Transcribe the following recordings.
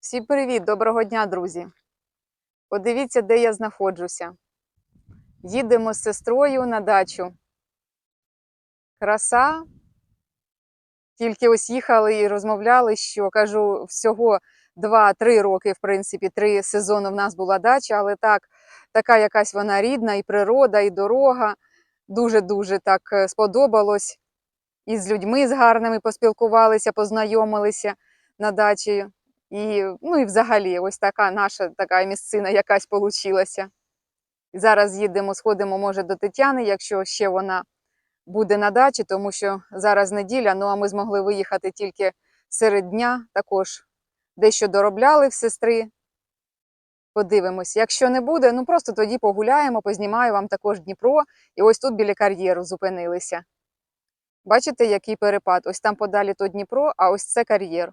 Всім привіт, доброго дня, друзі! Подивіться, де я знаходжуся. Їдемо з сестрою на дачу. Краса. Тільки ось їхали і розмовляли, що кажу, всього 2-3 роки, в принципі, три сезони в нас була дача, але так, така якась вона рідна, і природа, і дорога. Дуже-дуже так е, сподобалось. І з людьми з гарними поспілкувалися, познайомилися на дачі. І, ну і взагалі, ось така наша така місцина якась получилася. Зараз їдемо, сходимо, може, до Тетяни, якщо ще вона буде на дачі, тому що зараз неділя, ну а ми змогли виїхати тільки серед дня, також дещо доробляли в сестри. Подивимось. Якщо не буде, ну просто тоді погуляємо, познімаю вам також Дніпро. І ось тут біля кар'єру зупинилися. Бачите, який перепад? Ось там подалі то Дніпро, а ось це кар'єр.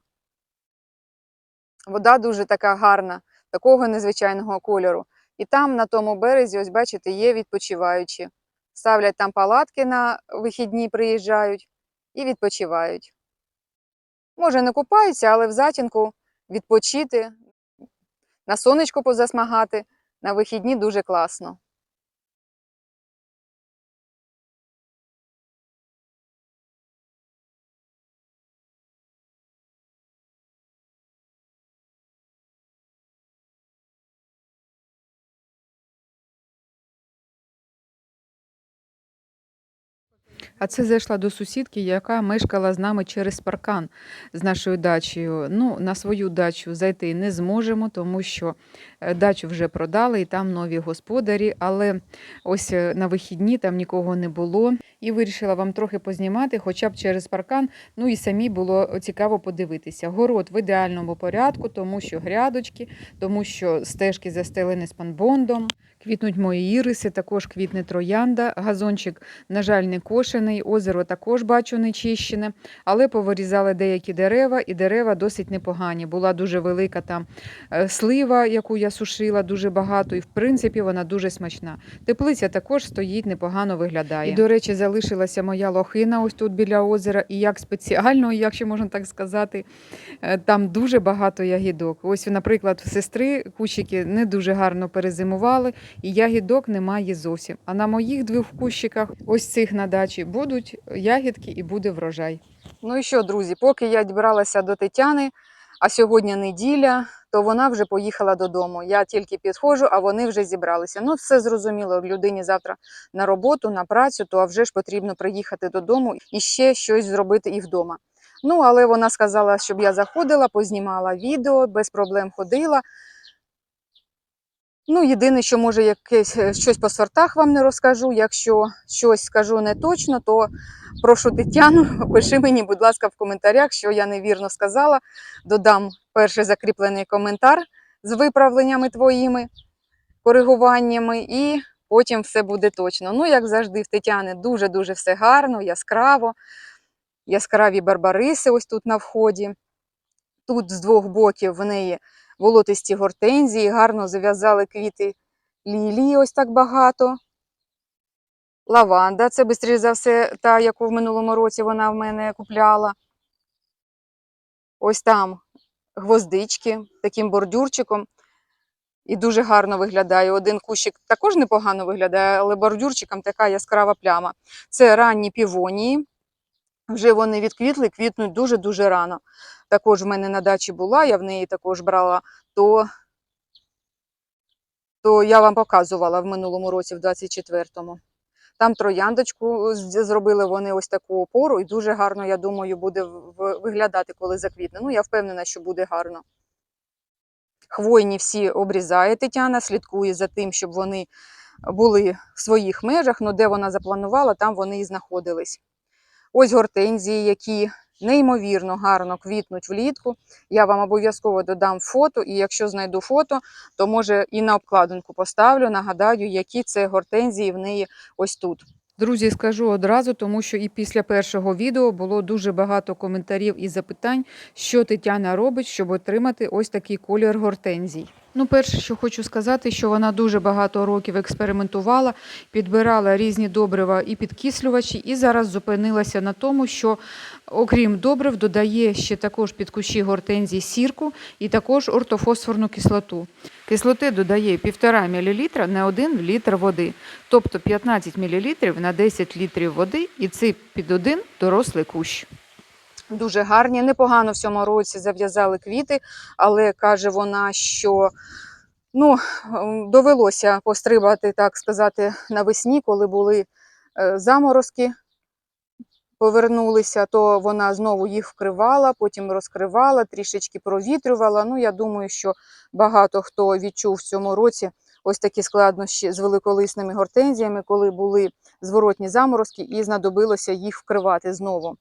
Вода дуже така гарна, такого незвичайного кольору. І там, на тому березі, ось бачите, є відпочиваючі. Ставлять там палатки на вихідні, приїжджають і відпочивають. Може, не купаються, але в затінку відпочити, на сонечку позасмагати, на вихідні дуже класно. А це зайшла до сусідки, яка мешкала з нами через паркан з нашою дачею. Ну, на свою дачу зайти не зможемо, тому що е, дачу вже продали і там нові господарі. Але ось е, на вихідні там нікого не було. І вирішила вам трохи познімати, хоча б через паркан. Ну і самі було цікаво подивитися. Город в ідеальному порядку, тому що грядочки, тому що стежки застелені спанбондом. Квітнуть мої іриси, також квітне троянда, газончик, на жаль, не кошений, озеро також бачу не чищене, але повирізали деякі дерева, і дерева досить непогані. Була дуже велика там е, слива, яку я сушила дуже багато, і в принципі вона дуже смачна. Теплиця також стоїть, непогано виглядає. І, до речі, залишилася моя лохина ось тут біля озера, і як спеціально, якщо можна так сказати, е, там дуже багато ягідок. Ось, наприклад, в сестри кущики не дуже гарно перезимували і ягідок немає зовсім. А на моїх двох кущиках, ось цих на дачі, будуть ягідки і буде врожай. Ну і що, друзі, поки я дібралася до Тетяни, а сьогодні неділя, то вона вже поїхала додому. Я тільки підходжу, а вони вже зібралися. Ну, все зрозуміло, людині завтра на роботу, на працю, то вже ж потрібно приїхати додому і ще щось зробити і вдома. Ну, але вона сказала, щоб я заходила, познімала відео, без проблем ходила. Ну, єдине, що може якесь е, щось по сортах вам не розкажу. Якщо щось скажу не точно, то прошу Тетяну, пиши мені, будь ласка, в коментарях, що я невірно сказала. Додам перший закріплений коментар з виправленнями твоїми, коригуваннями, і потім все буде точно. Ну, як завжди, в Тетяни дуже-дуже все гарно, яскраво, яскраві барбариси ось тут на вході. Тут з двох боків в неї волотисті гортензії, гарно зав'язали квіти лілії, ось так багато. Лаванда, це, швидше за все, та, яку в минулому році вона в мене купляла. Ось там гвоздички, таким бордюрчиком. І дуже гарно виглядає. Один кущик також непогано виглядає, але бордюрчиком така яскрава пляма. Це ранні півонії. Вже вони відквітли, квітнуть дуже-дуже рано. Також в мене на дачі була, я в неї також брала, то, то я вам показувала в минулому році, в 24-му. Там трояндочку зробили вони ось таку опору, і дуже гарно, я думаю, буде виглядати, коли заквітне. Ну, я впевнена, що буде гарно. Хвойні всі обрізає Тетяна, слідкує за тим, щоб вони були в своїх межах, але де вона запланувала, там вони і знаходились. Ось гортензії, які неймовірно гарно квітнуть влітку. Я вам обов'язково додам фото, і якщо знайду фото, то може і на обкладинку поставлю, нагадаю, які це гортензії в неї ось тут. Друзі, скажу одразу, тому що і після першого відео було дуже багато коментарів і запитань, що Тетяна робить, щоб отримати ось такий колір гортензій. Ну, перше, що хочу сказати, що вона дуже багато років експериментувала, підбирала різні добрива і підкислювачі, і зараз зупинилася на тому, що окрім добрив, додає ще також під кущі гортензії сірку і також ортофосфорну кислоту. Кислоти додає 1,5 мл на 1 літр води, тобто 15 мл на 10 літрів води, і це під один дорослий кущ. Дуже гарні. Непогано в цьому році зав'язали квіти, але каже вона, що ну, довелося пострибати, так сказати, навесні, коли були е, заморозки. Повернулися, то вона знову їх вкривала, потім розкривала, трішечки провітрювала. Ну, я думаю, що багато хто відчув в цьому році ось такі складнощі з великолисними гортензіями, коли були зворотні заморозки, і знадобилося їх вкривати знову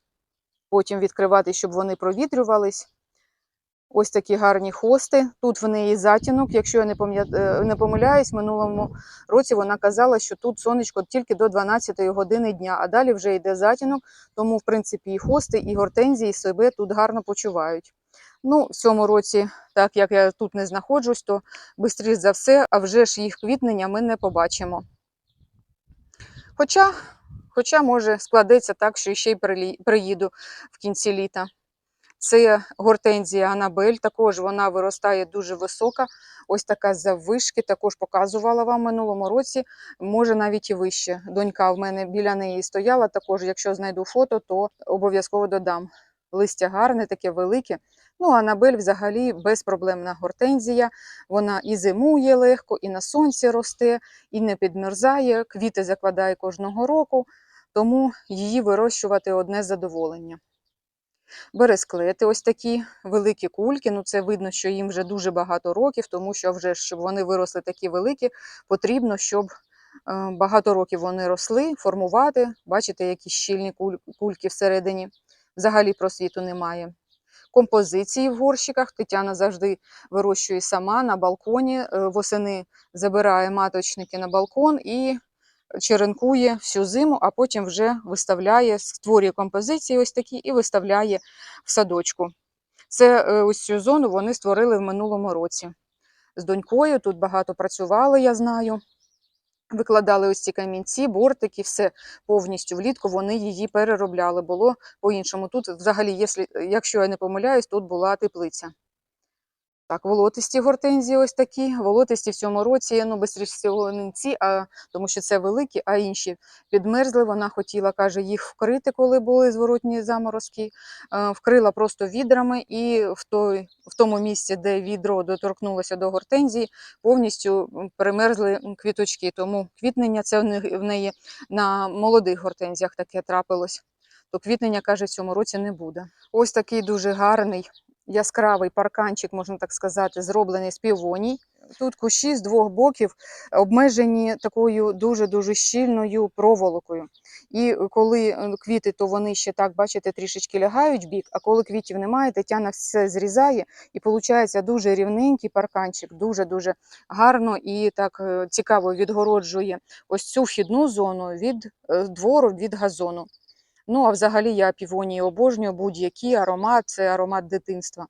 потім відкривати, щоб вони провітрювались. Ось такі гарні хости. Тут в неї затінок. Якщо я не, е, помиляюсь, минулому році вона казала, що тут сонечко тільки до 12 години дня, а далі вже йде затінок, тому, в принципі, і хости, і гортензії себе тут гарно почувають. Ну, в цьому році, так як я тут не знаходжусь, то швидше за все, а вже ж їх квітнення ми не побачимо. Хоча, хоча може, складеться так, що ще й приїду в кінці літа. Це гортензія Анабель, також вона виростає дуже висока, ось така заввишки, також показувала вам минулому році, може навіть і вище. Донька в мене біля неї стояла, також, якщо знайду фото, то обов'язково додам. Листя гарне, таке велике. Ну, Анабель взагалі безпроблемна гортензія. Вона і зимує легко, і на сонці росте, і не підмерзає, квіти закладає кожного року, тому її вирощувати одне задоволення. Бересклети, ось такі великі кульки. Ну, це видно, що їм вже дуже багато років, тому що вже щоб вони виросли такі великі, потрібно, щоб е, багато років вони росли, формувати. Бачите, які щільні кульки всередині. Взагалі просвіту немає. Композиції в горщиках Тетяна завжди вирощує сама на балконі. Е, Восени забирає маточники на балкон і черенкує всю зиму, а потім вже виставляє, створює композиції ось такі і виставляє в садочку. Це е, ось цю зону вони створили в минулому році. З донькою тут багато працювали, я знаю. Викладали ось ці камінці, бортики, все повністю влітку вони її переробляли. Було по-іншому. Тут, взагалі, якщо, якщо я не помиляюсь, тут була теплиця. Так, волотисті гортензії ось такі. Волотисті в цьому році, ну, всього, не ці, а, тому що це великі, а інші підмерзли. Вона хотіла, каже, їх вкрити, коли були зворотні заморозки. Е, Вкрила просто відрами, і в, той, в тому місці, де відро доторкнулося до гортензії, повністю перемерзли квіточки. Тому квітнення це в неї на молодих гортензіях таке трапилось. То квітнення, каже, в цьому році не буде. Ось такий дуже гарний яскравий парканчик, можна так сказати, зроблений з півоній. Тут кущі з двох боків обмежені такою дуже-дуже щільною проволокою. І коли е, квіти, то вони ще так, бачите, трішечки лягають в бік, а коли квітів немає, Тетяна все зрізає, і виходить дуже рівненький парканчик, дуже-дуже гарно і так е, цікаво відгороджує ось цю вхідну зону від е, двору, від газону. Ну, а взагалі я півонії обожнюю будь-який аромат, це аромат дитинства.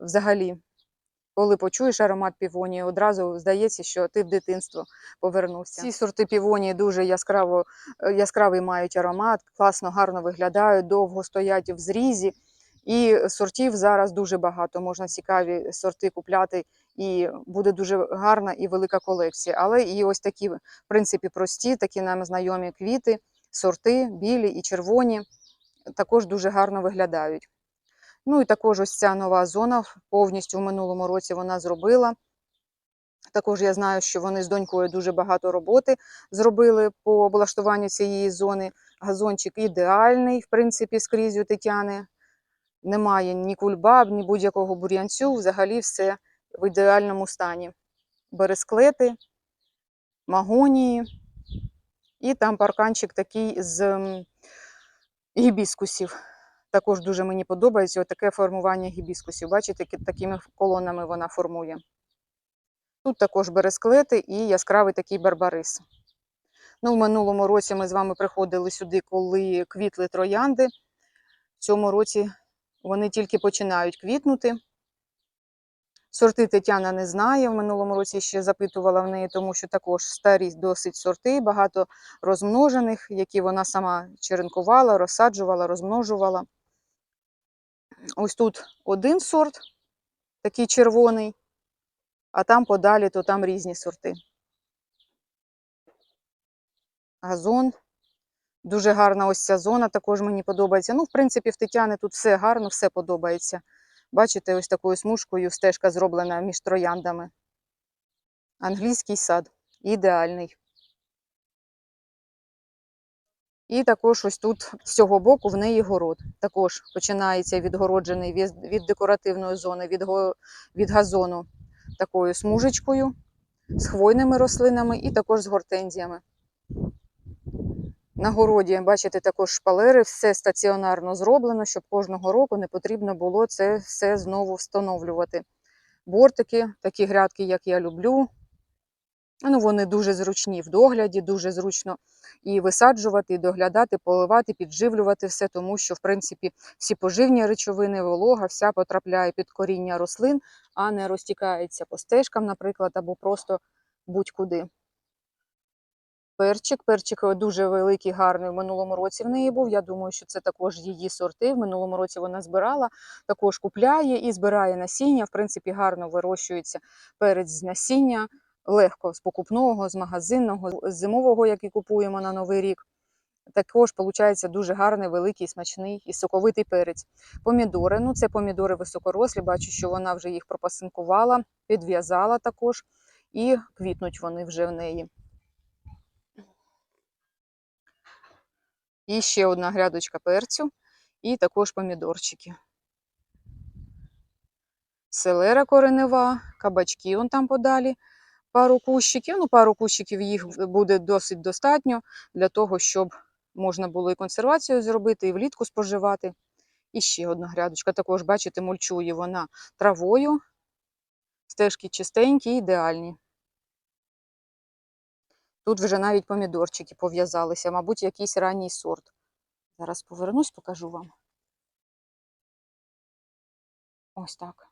Взагалі, коли почуєш аромат півонії, одразу здається, що ти в дитинство повернувся. Ці сорти півонії дуже яскраво, е, яскравий мають аромат, класно, гарно виглядають, довго стоять в зрізі. І сортів зараз дуже багато. Можна цікаві сорти купляти, і буде дуже гарна і велика колекція. Але і ось такі, в принципі, прості, такі нам знайомі квіти, сорти, білі і червоні, також дуже гарно виглядають. Ну і також ось ця нова зона повністю в минулому році вона зробила. Також я знаю, що вони з донькою дуже багато роботи зробили по облаштуванню цієї зони. Газончик ідеальний, в принципі, скрізь у Тетяни. Немає ні кульбаб, ні будь-якого бур'янцю. Взагалі все в ідеальному стані. Бересклети, магонії. І там парканчик такий з гібіскусів. Також дуже мені подобається таке формування гібіскусів. Бачите, такими колонами вона формує. Тут також бересклети і яскравий такий барбарис. Ну, в минулому році ми з вами приходили сюди, коли квітли троянди. В цьому році вони тільки починають квітнути. Сорти Тетяна не знає. В минулому році ще запитувала в неї, тому що також старі досить сорти, багато розмножених, які вона сама черенкувала, розсаджувала, розмножувала. Ось тут один сорт, такий червоний, а там подалі, то там різні сорти. Газон. Дуже гарна ось ця зона, також мені подобається. Ну, в принципі, в Тетяни тут все гарно, все подобається. Бачите, ось такою смужкою стежка зроблена між трояндами. Англійський сад. Ідеальний. І також ось тут з цього боку в неї город. Також починається відгороджений від, декоративної зони, від, від газону такою смужечкою, з хвойними рослинами і також з гортензіями. На городі, бачите, також шпалери, все стаціонарно зроблено, щоб кожного року не потрібно було це все знову встановлювати. Бортики, такі грядки, як я люблю. Ну, вони дуже зручні в догляді, дуже зручно і висаджувати, і доглядати, поливати, підживлювати все, тому що, в принципі, всі поживні речовини, волога, вся потрапляє під коріння рослин, а не розтікається по стежкам, наприклад, або просто будь-куди. Перчик, перчик е, дуже великий, гарний. В минулому році в неї був. Я думаю, що це також її сорти. В минулому році вона збирала, також купляє і збирає насіння. В принципі, гарно вирощується перець з насіння, легко з покупного, з магазинного, з зимового, який купуємо на Новий рік. Також виходить дуже гарний, великий, смачний і соковитий перець. Помідори. Ну, це помідори високорослі. Бачу, що вона вже їх пропасинкувала, підв'язала також, і квітнуть вони вже в неї. І ще одна грядочка перцю, і також помідорчики. Селера коренева, кабачки он там подалі, пару кущиків. Ну, пару кущиків їх буде досить достатньо для того, щоб можна було і консервацію зробити, і влітку споживати. І ще одна грядочка. Також, бачите, мульчує вона травою. Стежки чистенькі, ідеальні. Тут вже навіть помідорчики пов'язалися, мабуть, якийсь ранній сорт. Зараз повернусь, покажу вам. Ось так.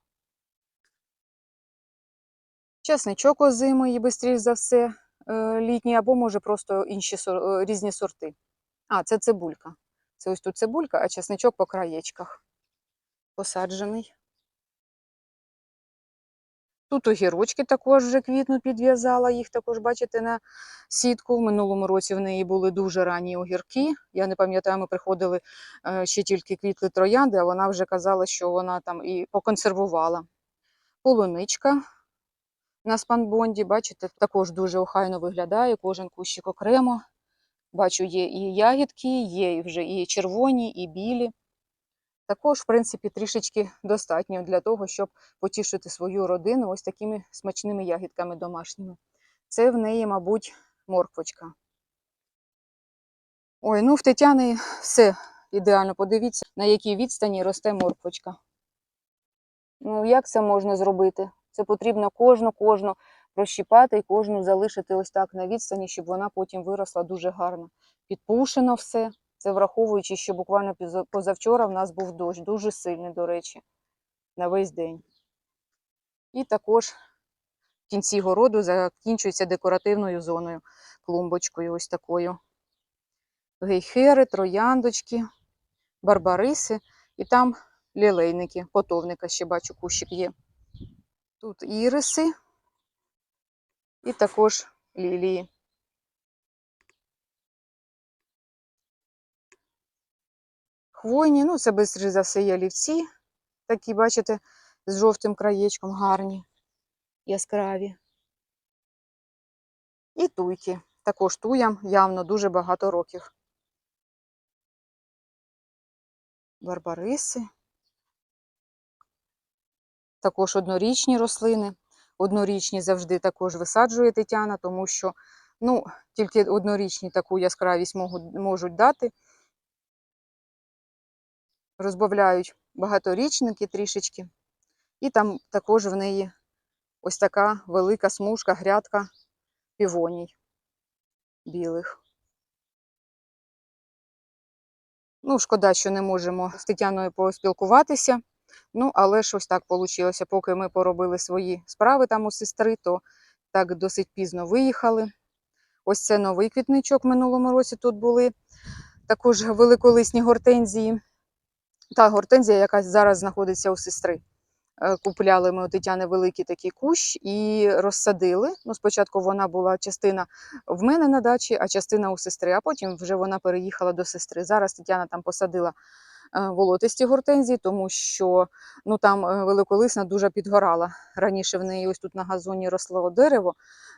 Чесничок озимий, швидше за все, е, літній, або може просто інші е, різні сорти. А, це цибулька. Це ось тут цибулька, а чесничок по краєчках посаджений. Тут огірочки також вже квітнуть, підв'язала їх також, бачите, на сітку. В минулому році в неї були дуже ранні огірки. Я не пам'ятаю, ми приходили е, ще тільки квітли троянди, а вона вже казала, що вона там і поконсервувала. Полуничка на спанбонді, бачите, також дуже охайно виглядає, кожен кущик окремо. Бачу, є і ягідки, є вже і червоні, і білі. Також, в принципі, трішечки достатньо для того, щоб потішити свою родину ось такими смачними ягідками домашніми. Це в неї, мабуть, морквочка. Ой, ну в Тетяни все ідеально. Подивіться, на якій відстані росте морквочка. Ну, як це можна зробити? Це потрібно кожну, кожну прощіпати і кожну залишити ось так на відстані, щоб вона потім виросла дуже гарно. Підпушено все. Це враховуючи, що буквально позавчора в нас був дощ, дуже сильний, до речі, на весь день. І також в кінці городу закінчується декоративною зоною, клумбочкою ось такою. Гейхери, трояндочки, барбариси і там лілейники, потовника ще бачу, кущик є. Тут іриси і також лілії. Хвойні, ну це швидше за все ялівці, такі, бачите, з жовтим краєчком гарні, яскраві. І туйки. Також туям явно дуже багато років. Барбариси. Також однорічні рослини. Однорічні завжди також висаджує Тетяна, тому що ну, тільки однорічні таку яскравість можуть, можуть дати. Розбавляють багаторічники трішечки. І там також в неї ось така велика смужка, грядка півоній білих. Ну, шкода, що не можемо з Тетяною поспілкуватися. Ну, але щось так вийшло. Поки ми поробили свої справи там у сестри, то так досить пізно виїхали. Ось це новий квітничок в минулому році тут були. Також великолисні гортензії. Та гортензія, яка зараз знаходиться у сестри. Е, Купляли ми у Тетяни великий такий кущ і розсадили. Ну, спочатку вона була частина в мене на дачі, а частина у сестри, а потім вже вона переїхала до сестри. Зараз Тетяна там посадила волотисті гортензії, тому що ну, там е, великолисна дуже підгорала. Раніше в неї ось тут на газоні росло дерево,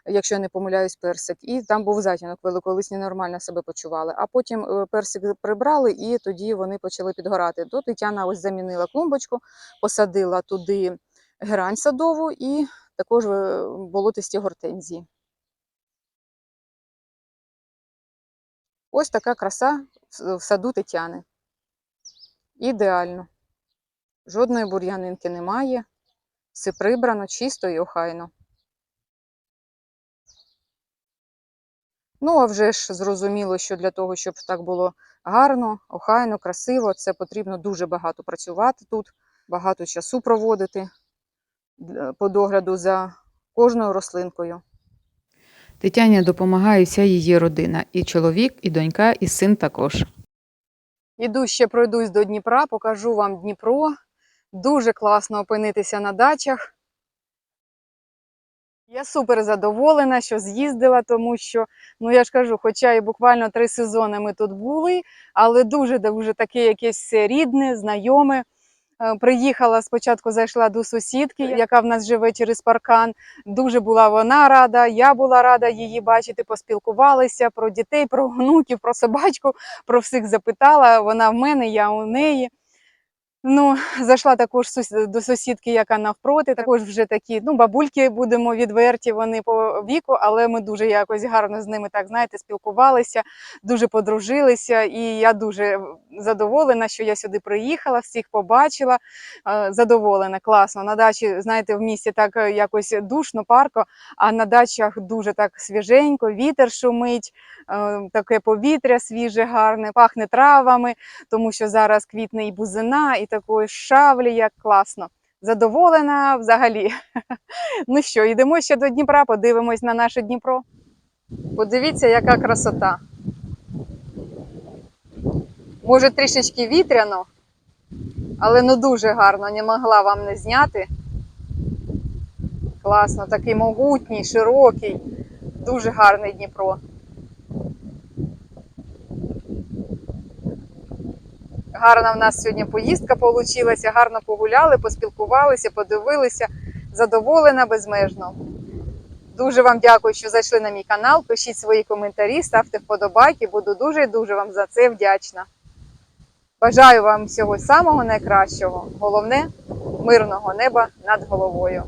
якщо я не помиляюсь, персик, і там був затінок, великолисні нормально себе почували. А потім е, персик прибрали, і тоді вони почали підгорати. То Тетяна ось замінила клумбочку, посадила туди герань садову і також е, болотисті гортензії. Ось така краса в саду Тетяни. Ідеально. Жодної бур'янинки немає. Все прибрано, чисто і охайно. Ну, а вже ж зрозуміло, що для того, щоб так було гарно, охайно, красиво, це потрібно дуже багато працювати тут, багато часу проводити по догляду за кожною рослинкою. Тетяні допомагає вся її родина, і чоловік, і донька, і син також. Іду ще пройдусь до Дніпра, покажу вам Дніпро. Дуже класно опинитися на дачах. Я супер задоволена, що з'їздила, тому що, ну я ж кажу, хоча і буквально три сезони ми тут були, але дуже дуже таке якесь рідне, знайоме. Е, Приїхала спочатку, зайшла до сусідки, яка в нас живе через паркан. Дуже була вона рада. Я була рада її бачити, поспілкувалися про дітей, про внуків, про собачку, про всіх запитала. Вона в мене, я у неї. Ну, зайшла також до сусідки, яка навпроти. Також вже такі, ну, бабульки будемо відверті, вони по віку, але ми дуже якось гарно з ними так, знаєте, спілкувалися, дуже подружилися. І я дуже задоволена, що я сюди приїхала, всіх побачила. Е, Задоволена, класно. На дачі, знаєте, в місті так е, якось душно, парко, а на дачах дуже так свіженько, вітер шумить, е, таке повітря свіже, гарне, пахне травами тому що зараз квітне і бузина, і такої шавлі, як класно. Задоволена взагалі. Ну що, йдемо ще до Дніпра, подивимось на наше Дніпро. Подивіться, яка красота. Може, трішечки вітряно, але ну дуже гарно, не могла вам не зняти. Класно, такий могутній, широкий, дуже гарний Дніпро. Гарна в нас сьогодні поїздка вийшла, гарно погуляли, поспілкувалися, подивилися. Задоволена безмежно. Дуже вам дякую, що зайшли на мій канал. Пишіть свої коментарі, ставте вподобайки. Буду дуже і дуже вам за це вдячна. Бажаю вам всього самого найкращого. Головне мирного неба над головою.